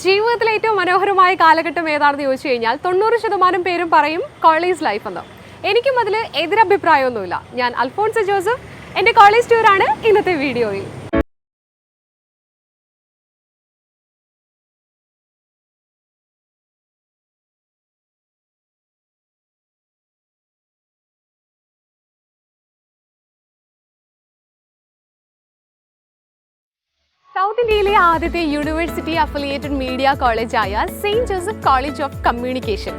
ജീവിതത്തിലെ ഏറ്റവും മനോഹരമായ കാലഘട്ടം ഏതാണെന്ന് ചോദിച്ചു കഴിഞ്ഞാൽ തൊണ്ണൂറ് ശതമാനം പേരും പറയും കോളേജ് ലൈഫ് എന്ന്. എനിക്കും അതിൽ എതിരഭിപ്രായമൊന്നുമില്ല. ഞാൻ അൽഫോൺസ് ജോസഫ് എന്റെ കോളേജ് ടൂറാണ് ഇന്നത്തെ വീഡിയോയിൽ. സൗത്ത് ഇന്ത്യയിലെ ആദ്യത്തെ university affiliated media കോളേജായ saint Joseph college of communication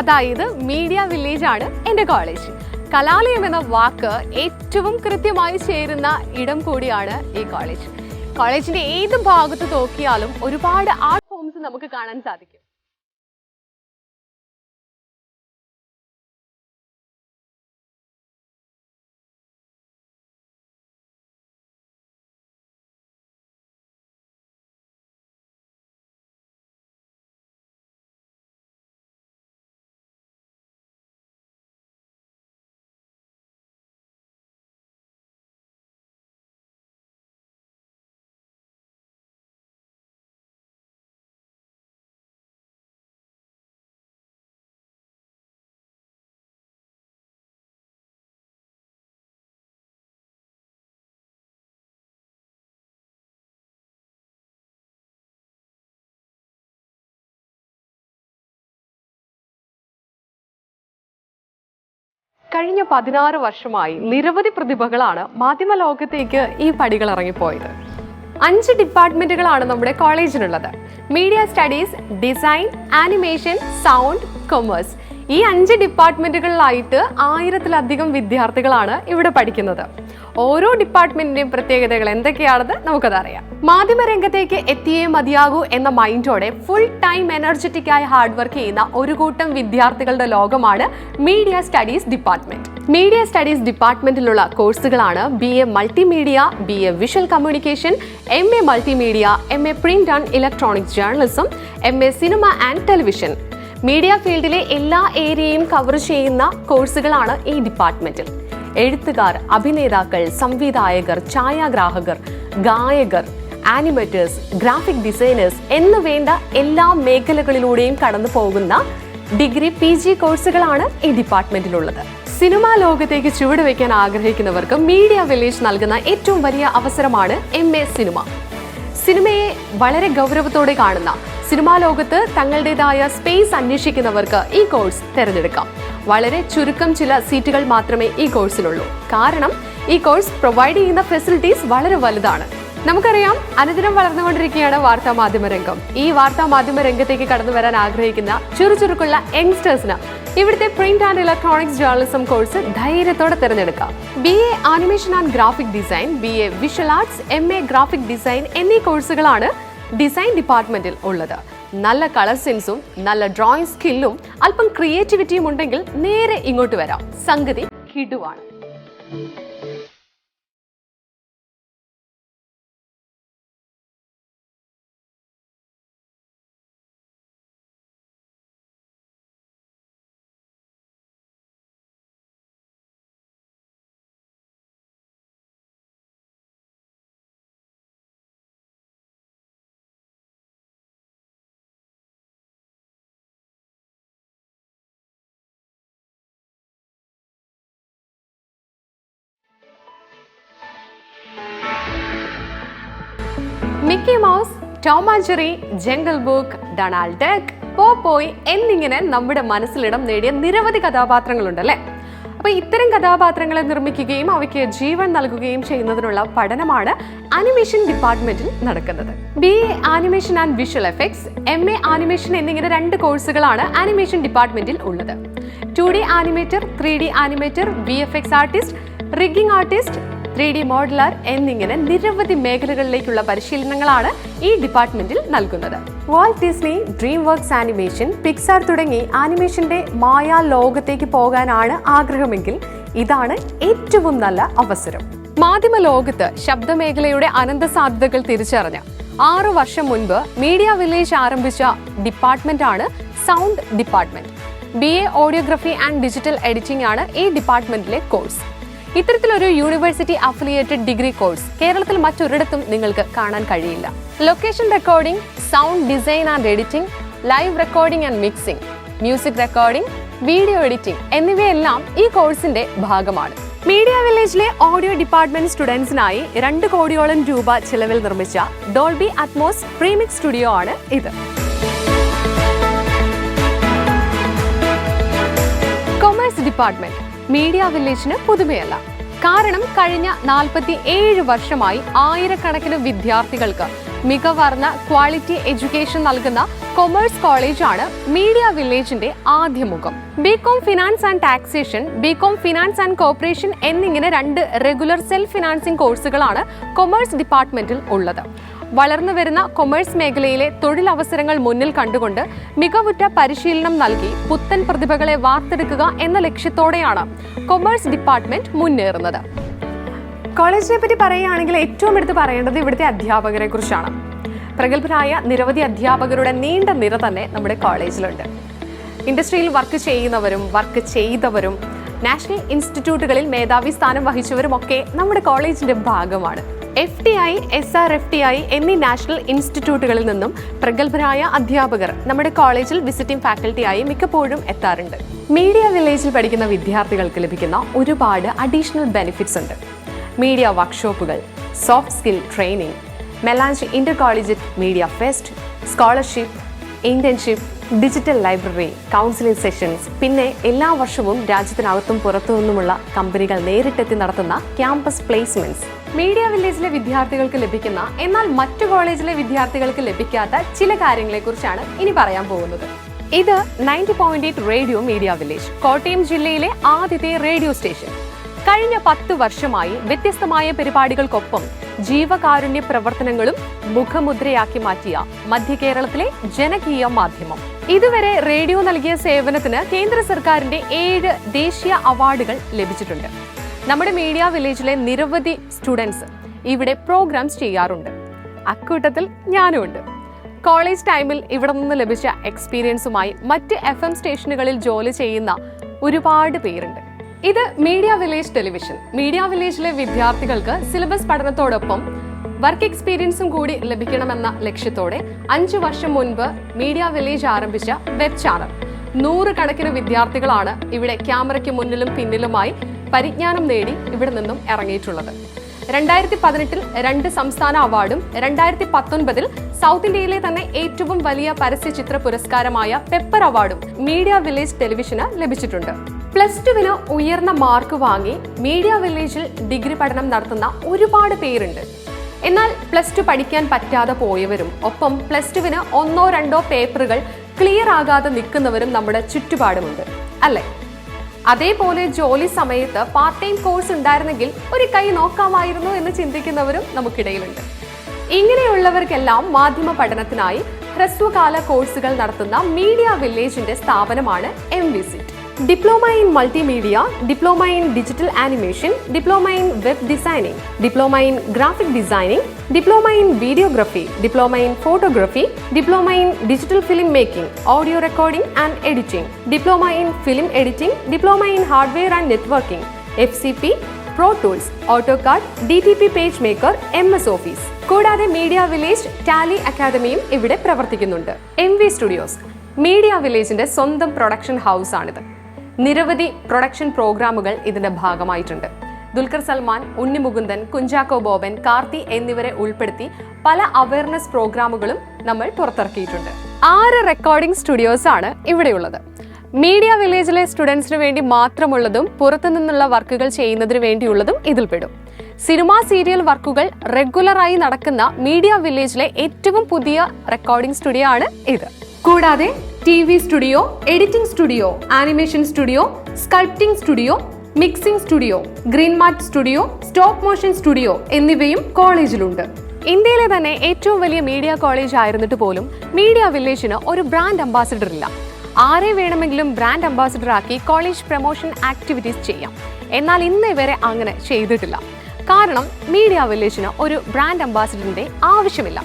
അതായത് മീഡിയ വില്ലേജ് ആണ് എന്റെ കോളേജ് കലാലയം എന്ന വാക്ക് ഏറ്റവും കൃത്യമായി ചേരുന്ന ഇടം കൂടിയാണ് ഈ കോളേജ് കോളേജിന്റെ ഏത് ഭാഗത്ത് നോക്കിയാലും ഒരുപാട് ആർട്ട് ഫോംസ് നമുക്ക് കാണാൻ സാധിക്കും. കഴിഞ്ഞ പതിനാറ് വർഷമായി നിരവധി പ്രതിഭകളാണ് മാധ്യമ ലോകത്തേക്ക് ഈ പടികൾ ഇറങ്ങിപ്പോയത്. അഞ്ച് ഡിപ്പാർട്ട്മെന്റുകളാണ് നമ്മുടെ കോളേജിനുള്ളത്. Media studies design animation sound commerce. ഈ അഞ്ച് ഡിപ്പാർട്ട്മെന്റുകളിലായിട്ട് ആയിരത്തിലധികം വിദ്യാർത്ഥികളാണ് ഇവിടെ പഠിക്കുന്നത്. ഓരോ ഡിപ്പാർട്ട്മെന്റിന്റെയും പ്രത്യേകതകൾ എന്തൊക്കെയാണെന്ന് നമുക്കത് അറിയാം. മാധ്യമ രംഗത്തേക്ക് എത്തിയേ മതിയാകൂ എന്ന മൈൻഡോടെ ഫുൾ ടൈം എനർജറ്റിക് ആയി ഹാർഡ് വർക്ക് ചെയ്യുന്ന ഒരു കൂട്ടം വിദ്യാർത്ഥികളുടെ ലോകമാണ് media studies department media studies ഡിപ്പാർട്ട്മെന്റിലുള്ള കോഴ്സുകളാണ് B A multimedia B A visual communication M A multimedia M A print and electronics journalism M A cinema and television media ഫീൽഡിലെ എല്ലാ ഏരിയയും കവർ ചെയ്യുന്ന കോഴ്സുകളാണ് ഈ ഡിപ്പാർട്ട്മെന്റിൽ. എഴുത്തുകാർ അഭിനേതാക്കൾ സംവിധായകർ ഛായാഗ്രാഹകർ ഗായകർ ആനിമേറ്റേഴ്സ് ഗ്രാഫിക് ഡിസൈനേഴ്സ് എന്ന് വേണ്ട എല്ലാ മേഖലകളിലൂടെയും കടന്നു പോകുന്ന ഡിഗ്രി പി ജി കോഴ്സുകളാണ് ഈ ഡിപ്പാർട്ട്മെന്റിലുള്ളത്. സിനിമാ ലോകത്തേക്ക് ചുവടുവെക്കാൻ ആഗ്രഹിക്കുന്നവർക്ക് മീഡിയ വില്ലേജ് നൽകുന്ന ഏറ്റവും വലിയ അവസരമാണ് എം എ സിനിമ. സിനിമയെ വളരെ ഗൗരവത്തോടെ കാണുന്ന സിനിമാ ലോകത്ത് തങ്ങളുടേതായ സ്പേസ് അന്വേഷിക്കുന്നവർക്ക് ഈ കോഴ്സ് തിരഞ്ഞെടുക്കാം. വളരെ ചുരുക്കം ചില സീറ്റുകൾ മാത്രമേ ഈ കോഴ്സിനുള്ളൂ കാരണം ഈ കോഴ്സ് പ്രൊവൈഡ് ചെയ്യുന്ന ഫെസിലിറ്റീസ് വളരെ വലുതാണ്. നമുക്കറിയാം അനുദിനം വളർന്നുകൊണ്ടിരിക്കുകയാണ് വാർത്താ മാധ്യമ രംഗം. ഈ വാർത്താ മാധ്യമ രംഗത്തേക്ക് കടന്നു വരാൻ ആഗ്രഹിക്കുന്ന ചുറുചുറുക്കുള്ള യങ്സ്റ്റേഴ്സിന് ഇവിടുത്തെ print and electronics journalism course ധൈര്യത്തോടെ തിരഞ്ഞെടുക്കാം. B A animation and graphic design B A visual arts M A graphic design എന്നീ കോഴ്സുകളാണ് ഡിസൈൻ ഡിപ്പാർട്ട്മെന്റിൽ ഉള്ളത്. നല്ല കളർ സെൻസും നല്ല ഡ്രോയിങ് സ്കില്ലും അല്പം ക്രിയേറ്റിവിറ്റിയും ഉണ്ടെങ്കിൽ നേരെ ഇങ്ങോട്ട് വരാം. സംഗതി കിടുവാണ്. Mickey Mouse Tom and Jerry Jungle Book Donald Duck Popeye എന്നിങ്ങനെ നമ്മുടെ മനസ്സിലിടം നേടിയ നിരവധി കഥാപാത്രങ്ങളുണ്ടല്ലേ? അപ്പോൾ ഇത്തരം കഥാപാത്രങ്ങളെ നിർമ്മിക്കുകയും അവയ്ക്ക് ജീവൻ നൽകുകയും ചെയ്യുന്നതിനുള്ള പഠനമാണ് അനിമേഷൻ ഡിപ്പാർട്ട്മെന്റിൽ നടക്കുന്നത്. B A animation and visual effects M A animation എന്നിങ്ങനെ രണ്ട് കോഴ്സുകളാണ് അനിമേഷൻ ഡിപ്പാർട്ട്മെന്റിൽ ഉള്ളത്. Two D animator three D animator V F X artist rigging artist three D modeler എന്നിങ്ങനെ നിരവധി മേഖലകളിലേക്കുള്ള പരിശീലനങ്ങളാണ് ഈ ഡിപ്പാർട്ട്മെന്റിൽ നൽകുന്നത്. Walt Disney DreamWorks animation Pixar തുടങ്ങി ആനിമേഷന്റെ മായാ ലോകത്തേക്ക് പോകാനാണ് ആഗ്രഹമെങ്കിൽ ഇതാണ് ഏറ്റവും നല്ല അവസരം. മാധ്യമ ലോകത്ത് ശബ്ദമേഖലയുടെ അനന്ത സാധ്യതകൾ തിരിച്ചറിഞ്ഞ ആറു വർഷം മുൻപ് മീഡിയ വില്ലേജ് ആരംഭിച്ച ഡിപ്പാർട്ട്മെന്റ് ആണ് sound department. B A audiography and digital editing ആണ് ഈ ഡിപ്പാർട്ട്മെന്റിലെ കോഴ്സ്. ഇത്തരത്തിലൊരു യൂണിവേഴ്സിറ്റി അഫിലിയേറ്റഡ് ഡിഗ്രി കോഴ്സ് കേരളത്തിൽ മറ്റൊരിടത്തും നിങ്ങൾക്ക് കാണാൻ കഴിയില്ല. Location recording sound design and editing live recording and mixing music recording video editing എന്നിവയെല്ലാം ഈ കോഴ്സിന്റെ ഭാഗമാണ്. മീഡിയ വില്ലേജിലെ ഓഡിയോ ഡിപ്പാർട്ട്മെന്റ് സ്റ്റുഡൻസിനായി രണ്ട് കോടിയോളം രൂപ ചിലവിൽ നിർമ്മിച്ച ഡോൾബി അറ്റ്മോസ് പ്രീമിക്സ് സ്റ്റുഡിയോ ആണ് ഇത്. കൊമേഴ്സ് ഡിപ്പാർട്ട്മെന്റ് മീഡിയ വില്ലേജിന് പുതുമയല്ല. കാരണം കഴിഞ്ഞ നാൽപ്പത്തി ഏഴ് വർഷമായി ആയിരക്കണക്കിന് വിദ്യാർത്ഥികൾക്ക് മികവർന്ന ക്വാളിറ്റി എഡ്യൂക്കേഷൻ നൽകുന്ന കൊമേഴ്സ് കോളേജാണ് മീഡിയ വില്ലേജിന്റെ ആദ്യ മുഖം. B Com finance and taxation B Com finance and corporation എന്നിങ്ങനെ രണ്ട് റെഗുലർ സെൽഫ് ഫിനാൻസിംഗ് കോഴ്സുകളാണ് കൊമേഴ്സ് ഡിപ്പാർട്ട്മെന്റിൽ ഉള്ളത്. വളർന്നു വരുന്ന കൊമേഴ്സ് മേഖലയിലെ തൊഴിലവസരങ്ങൾ മുന്നിൽ കണ്ടുകൊണ്ട് മികവുറ്റ പരിശീലനം നൽകി പുത്തൻ പ്രതിഭകളെ വാർത്തെടുക്കുക എന്ന ലക്ഷ്യത്തോടെയാണ് കൊമേഴ്സ് ഡിപ്പാർട്ട്മെന്റ് മുന്നേറുന്നത്. കോളേജിനെ പറ്റി പറയുകയാണെങ്കിൽ ഏറ്റവും എടുത്ത് പറയേണ്ടത് ഇവിടുത്തെ അധ്യാപകരെ കുറിച്ചാണ്. പ്രഗത്ഭരായ നിരവധി അധ്യാപകരുടെ നീണ്ട നിര തന്നെ നമ്മുടെ കോളേജിലുണ്ട്. ഇൻഡസ്ട്രിയിൽ വർക്ക് ചെയ്യുന്നവരും വർക്ക് ചെയ്തവരും നാഷണൽ ഇൻസ്റ്റിറ്റ്യൂട്ടുകളിൽ മേധാവി സ്ഥാനം വഹിച്ചവരും ഒക്കെ നമ്മുടെ കോളേജിന്റെ ഭാഗമാണ്. F T I S R F T I എന്നീ നാഷണൽ ഇൻസ്റ്റിറ്റ്യൂട്ടുകളിൽ നിന്നും പ്രഗത്ഭരായ അധ്യാപകർ നമ്മുടെ കോളേജിൽ വിസിറ്റിംഗ് ഫാക്കൽറ്റിയായി മിക്കപ്പോഴും എത്താറുണ്ട്. മീഡിയ വില്ലേജിൽ പഠിക്കുന്ന വിദ്യാർത്ഥികൾക്ക് ലഭിക്കുന്ന ഒരുപാട് അഡീഷണൽ ബെനിഫിറ്റ്സ് ഉണ്ട്. മീഡിയ വർക്ക്ഷോപ്പുകൾ soft skill training melange inter college media fest scholarship internship digital library counselling sessions പിന്നെ എല്ലാ വർഷവും രാജ്യത്തിനകത്തും പുറത്തു നിന്നുമുള്ള കമ്പനികൾ നേരിട്ടെത്തി നടത്തുന്ന ക്യാമ്പസ് പ്ലേസ്മെന്റ്സ്. മീഡിയ വില്ലേജിലെ വിദ്യാർത്ഥികൾക്ക് ലഭിക്കുന്ന എന്നാൽ മറ്റു കോളേജിലെ വിദ്യാർത്ഥികൾക്ക് ലഭിക്കാത്ത ചില കാര്യങ്ങളെക്കുറിച്ചാണ് ഇനി പറയാൻ പോകുന്നത്. ഇത് ninety point eight radio media village Kottayam ജില്ലയിലെ ആദ്യത്തെ റേഡിയോ സ്റ്റേഷൻ. കഴിഞ്ഞ പത്ത് വർഷമായി വ്യത്യസ്തമായ പരിപാടികൾക്കൊപ്പം ജീവകാരുണ്യ പ്രവർത്തനങ്ങളും മുഖമുദ്രയാക്കി മാറ്റിയ മധ്യ കേരളത്തിലെ ജനകീയ മാധ്യമം. ഇതുവരെ റേഡിയോ നൽകിയ സേവനത്തിന് കേന്ദ്ര സർക്കാരിന്റെ ഏഴ് ദേശീയ അവാർഡുകൾ ലഭിച്ചിട്ടുണ്ട്. നമ്മുടെ മീഡിയ വില്ലേജിലെ നിരവധി സ്റ്റുഡൻസ് ഇവിടെ പ്രോഗ്രാംസ് ചെയ്യാറുണ്ട്. അക്കൂട്ടത്തിൽ ഞാനും ഉണ്ട് കോളേജ് ടൈമിൽ ഇവിടെ നിന്ന് ലഭിച്ച എക്സ്പീരിയൻസുമായി മറ്റ് എഫ് എം സ്റ്റേഷനുകളിൽ ജോലി ചെയ്യുന്ന ഒരുപാട് പേരുണ്ട്. ഇത് മീഡിയ വില്ലേജ് ടെലിവിഷൻ. മീഡിയ വില്ലേജിലെ വിദ്യാർത്ഥികൾക്ക് സിലബസ് പഠനത്തോടൊപ്പം വർക്ക് എക്സ്പീരിയൻസും കൂടി ലഭിക്കണമെന്ന ലക്ഷ്യത്തോടെ അഞ്ചു വർഷം മുൻപ് മീഡിയ വില്ലേജ് ആരംഭിച്ച വെബ് ചാനൽ. നൂറുകണക്കിന് വിദ്യാർത്ഥികളാണ് ഇവിടെ ക്യാമറയ്ക്ക് മുന്നിലും പിന്നിലുമായി പരിജ്ഞാനം നേടി ഇവിടെ നിന്നും ഇറങ്ങിയിട്ടുള്ളത്. രണ്ടായിരത്തി പതിനെട്ടിൽ രണ്ട് സംസ്ഥാന അവാർഡും രണ്ടായിരത്തി പത്തൊൻപതിൽ സൗത്ത് ഇന്ത്യയിലെ തന്നെ ഏറ്റവും വലിയ പരസ്യ ചിത്ര പുരസ്കാരമായ പെപ്പർ അവാർഡും മീഡിയ വില്ലേജ് ടെലിവിഷന് ലഭിച്ചിട്ടുണ്ട്. പ്ലസ് ടുവിന് ഉയർന്ന മാർക്ക് വാങ്ങി മീഡിയ വില്ലേജിൽ ഡിഗ്രി പഠനം നടത്തുന്ന ഒരുപാട് പേരുണ്ട്. എന്നാൽ പ്ലസ് ടു പഠിക്കാൻ പറ്റാതെ പോയവരും ഒപ്പം പ്ലസ് ടുവിന് ഒന്നോ രണ്ടോ പേപ്പറുകൾ ക്ലിയർ ആകാതെ നിൽക്കുന്നവരും നമ്മുടെ ചുറ്റുപാടുമുണ്ട് അല്ലേ? അതേപോലെ ജോലി സമയത്ത് പാർട്ട് ടൈം കോഴ്സ് ഉണ്ടായിരുന്നെങ്കിൽ ഒരു കൈ നോക്കാമായിരുന്നു എന്ന് ചിന്തിക്കുന്നവരും നമുക്കിടയിലുണ്ട്. ഇങ്ങനെയുള്ളവർക്കെല്ലാം മാധ്യമ പഠനത്തിനായി ഹ്രസ്വകാല കോഴ്സുകൾ നടത്തുന്ന മീഡിയ വില്ലേജിന്റെ സ്ഥാപനമാണ് M visit diploma in multimedia diploma in digital animation diploma in web designing diploma in graphic designing diploma in videography diploma in photography diploma in digital film making audio recording and editing diploma in film editing diploma in hardware and networking F C P pro tools AutoCAD D T P page maker M S office കൂടാതെ media village Tally അക്കാദമിയും ഇവിടെ പ്രവർത്തിക്കുന്നുണ്ട്. M V studios media വില്ലേജിന്റെ സ്വന്തം production house ആണിത്. നിരവധി production പ്രോഗ്രാമുകൾ ഇതിന്റെ ഭാഗമായിട്ടുണ്ട്. ദുൽഖർ സൽമാൻ ഉണ്ണി മുകുന്ദൻ കുഞ്ചാക്കോ ബോബൻ കാർത്തി എന്നിവരെ ഉൾപ്പെടുത്തി പല അവയർനെസ് പ്രോഗ്രാമുകളും നമ്മൾ പുറത്തിറക്കിയിട്ടുണ്ട്. ആറ് റെക്കോർഡിംഗ് സ്റ്റുഡിയോസ് ആണ് ഇവിടെയുള്ളത്. മീഡിയ വില്ലേജിലെ സ്റ്റുഡൻസിന് വേണ്ടി മാത്രമുള്ളതും പുറത്തുനിന്നുള്ള വർക്കുകൾ ചെയ്യുന്നതിന് വേണ്ടിയുള്ളതും ഇതിൽപ്പെടും. സിനിമ സീരിയൽ വർക്കുകൾ റെഗുലറായി നടക്കുന്ന മീഡിയ വില്ലേജിലെ ഏറ്റവും പുതിയ റെക്കോർഡിംഗ് സ്റ്റുഡിയോ ആണ് ഇത്. കൂടാതെ T V studio editing studio animation studio sculpting studio mixing studio green matte studio stop motion studio എന്നിവയും കോളേജിലുണ്ട്. ഇന്ത്യയിലെ തന്നെ ഏറ്റവും വലിയ മീഡിയ കോളേജ് ആയിരുന്നിട്ട് പോലും മീഡിയ വില്ലേജിന് ഒരു ബ്രാൻഡ് അംബാസിഡർ ഇല്ല. ആരെ വേണമെങ്കിലും ബ്രാൻഡ് അംബാസിഡർ ആക്കി കോളേജ് പ്രൊമോഷൻ ആക്ടിവിറ്റീസ് ചെയ്യാം. എന്നാൽ ഇന്ന് ഇവരെ അങ്ങനെ ചെയ്തിട്ടില്ല. കാരണം മീഡിയ വില്ലേജിന് ഒരു ബ്രാൻഡ് അംബാസിഡറിന്റെ ആവശ്യമില്ല.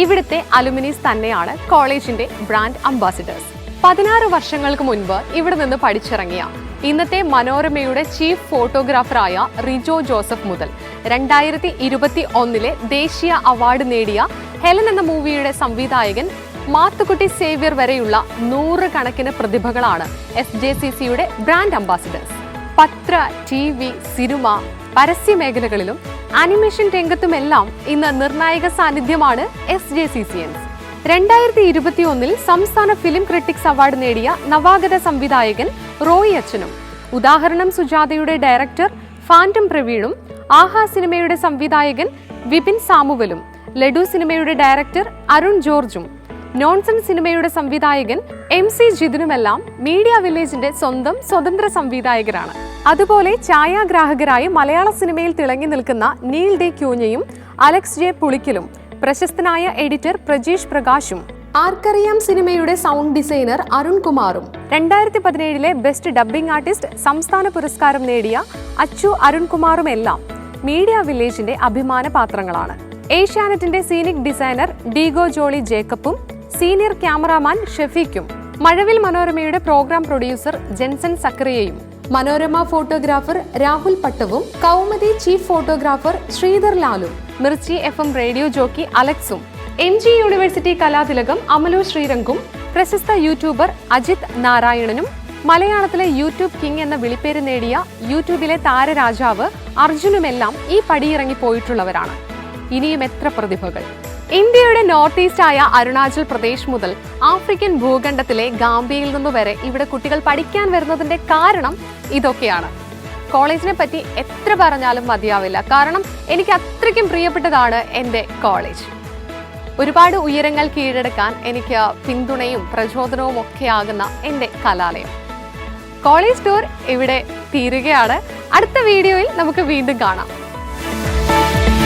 ഇവിടുത്തെ അലുമിനീസ് തന്നെയാണ് കോളേജിന്റെ ബ്രാൻഡ് അംബാസിഡേഴ്സ് പതിനാറ് വർഷങ്ങൾക്ക് മുൻപ് ഇവിടെ നിന്ന് പഠിച്ചിറങ്ങിയ ഇന്നത്തെ മനോരമയുടെ ചീഫ് ഫോട്ടോഗ്രാഫറായ റിജോ ജോസഫ് മുതൽ രണ്ടായിരത്തി ഇരുപത്തി ഒന്നിലെ ദേശീയ അവാർഡ് നേടിയ ഹെലൻ എന്ന മൂവിയുടെ സംവിധായകൻ മാത്തുക്കുട്ടി സേവ്യർ വരെയുള്ള നൂറുകണക്കിന് പ്രതിഭകളാണ് എസ് ജെ സി സിയുടെ ബ്രാൻഡ് അംബാസിഡേഴ്സ് പത്ര ടി വി സിനിമ പരസ്യ മേഖലകളിലും ആനിമേഷൻ രംഗത്തുമെല്ലാം ഇന്ന് നിർണായക സാന്നിധ്യമാണ് എസ് ജെ സി സി എൻസ് രണ്ടായിരത്തി ഇരുപത്തി ഒന്നിൽ സംസ്ഥാന ഫിലിം ക്രിട്ടിക്സ് അവാർഡ് നേടിയ നവാഗത സംവിധായകൻ റോയി അച്ഛനും ഉദാഹരണം സുജാതയുടെ ഡയറക്ടർ ഫാന്റം പ്രവീണും ആഹാ സിനിമയുടെ സംവിധായകൻ വിപിൻ സാമുവലും ലഡു സിനിമയുടെ ഡയറക്ടർ അരുൺ ജോർജും നോൺസൺ സിനിമയുടെ സംവിധായകൻ എം സി ജിതിനുമെല്ലാം മീഡിയ വില്ലേജിന്റെ സ്വന്തം സ്വതന്ത്ര സംവിധായകരാണ്. അതുപോലെ ഛായാഗ്രാഹകരായി മലയാള സിനിമയിൽ തിളങ്ങി നിൽക്കുന്ന നീൽ ഡി ക്യൂഞ്ഞയും അലക്സ് ജെ പുളിക്കലും പ്രശസ്തനായ എഡിറ്റർ പ്രജീഷ് പ്രകാശും ആർക്കറിയാം സിനിമയുടെ സൗണ്ട് ഡിസൈനർ അരുൺ കുമാറും. രണ്ടായിരത്തി പതിനേഴിലെ ബെസ്റ്റ് ഡബ്ബിംഗ് ആർട്ടിസ്റ്റ് സംസ്ഥാന പുരസ്കാരം നേടിയ അച്ചു അരുൺകുമാറും എല്ലാം മീഡിയ വില്ലേജിന്റെ അഭിമാന പാത്രങ്ങളാണ് ഏഷ്യാനെറ്റിന്റെ സീനിക് ഡിസൈനർ ഡീഗോ ജോളി ജേക്കബും സീനിയർ ക്യാമറാമാൻ ഷെഫീഖും മഴവിൽ മനോരമയുടെ പ്രോഗ്രാം പ്രൊഡ്യൂസർ ജെൻസൺ സക്രിയയും മനോരമ ഫോട്ടോഗ്രാഫർ രാഹുൽ പട്ടവും Kaumudi chief photographer Sreedhar ലാലും Mirchi F M radio jockey അലക്സും M G university കലാതിലകം അമലു ശ്രീരംഗും പ്രശസ്ത യൂട്യൂബർ അജിത് നാരായണനും മലയാളത്തിലെ യൂട്യൂബ് കിങ് എന്ന വിളിപ്പേര് നേടിയ യൂട്യൂബിലെ താരരാജാവ് അർജുനുമെല്ലാം ഈ പടിയിറങ്ങി പോയിട്ടുള്ളവരാണ് ഇനിയും എത്ര പ്രതിഭകൾ? ഇന്ത്യയുടെ നോർത്ത് ഈസ്റ്റ് ആയ അരുണാചൽ പ്രദേശ് മുതൽ ആഫ്രിക്കൻ ഭൂഖണ്ഡത്തിലെ ഗാംബിയയിൽ നിന്ന് വരെ ഇവിടെ കുട്ടികൾ പഠിക്കാൻ വരുന്നതിന്റെ കാരണം ഇതൊക്കെയാണ്. കോളേജിനെ പറ്റി എത്ര പറഞ്ഞാലും മതിയാവില്ല. കാരണം എനിക്ക് അത്രയ്ക്കും പ്രിയപ്പെട്ടതാണ് എന്റെ കോളേജ്. ഒരുപാട് ഉയരങ്ങൾ കീഴടക്കാൻ എനിക്ക് പിന്തുണയും പ്രചോദനവും ഒക്കെ ആകുന്ന എന്റെ കലാലയം. കോളേജ് ടൂർ ഇവിടെ തീരുകയാണ്. അടുത്ത വീഡിയോയിൽ നമുക്ക് വീണ്ടും കാണാം.